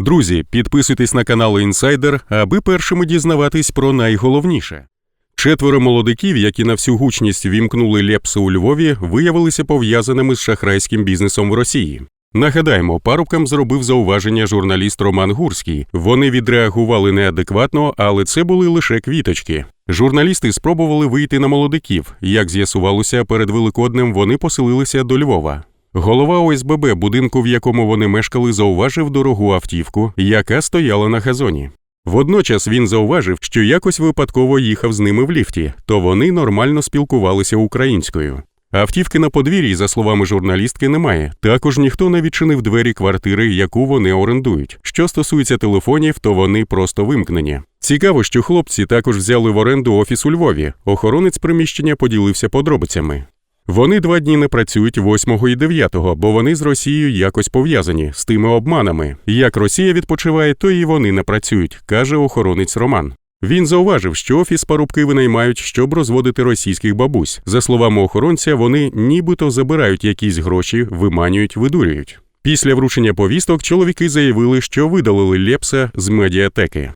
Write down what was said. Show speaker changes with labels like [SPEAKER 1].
[SPEAKER 1] Друзі, підписуйтесь на канал Інсайдер, аби першими дізнаватись про найголовніше. Четверо молодиків, які на всю гучність вімкнули Лепса у Львові, виявилися пов'язаними з шахрайським бізнесом в Росії. Нагадаємо, парубкам зробив зауваження журналіст Роман Гурський. Вони відреагували неадекватно, але це були лише квіточки. Журналісти спробували вийти на молодиків. Як з'ясувалося, перед Великоднем вони поселилися до Львова. Голова ОСББ, будинку, в якому вони мешкали, зауважив дорогу автівку, яка стояла на газоні. Водночас він зауважив, що якось випадково їхав з ними в ліфті, то вони нормально спілкувалися українською. Автівки на подвір'ї, за словами журналістки, немає. Також ніхто не відчинив двері квартири, яку вони орендують. Що стосується телефонів, то вони просто вимкнені. Цікаво, що хлопці також взяли в оренду офіс у Львові. Охоронець приміщення поділився подробицями. Вони два дні не працюють 8 і 9, бо вони з Росією якось пов'язані з тими обманами. Як Росія відпочиває, то і вони не працюють, каже охоронець Роман. Він зауважив, що офіс парубки винаймають, щоб розводити російських бабусь. За словами охоронця, вони нібито забирають якісь гроші, виманюють, видурюють. Після вручення повісток чоловіки заявили, що видалили Лепса з медіатеки.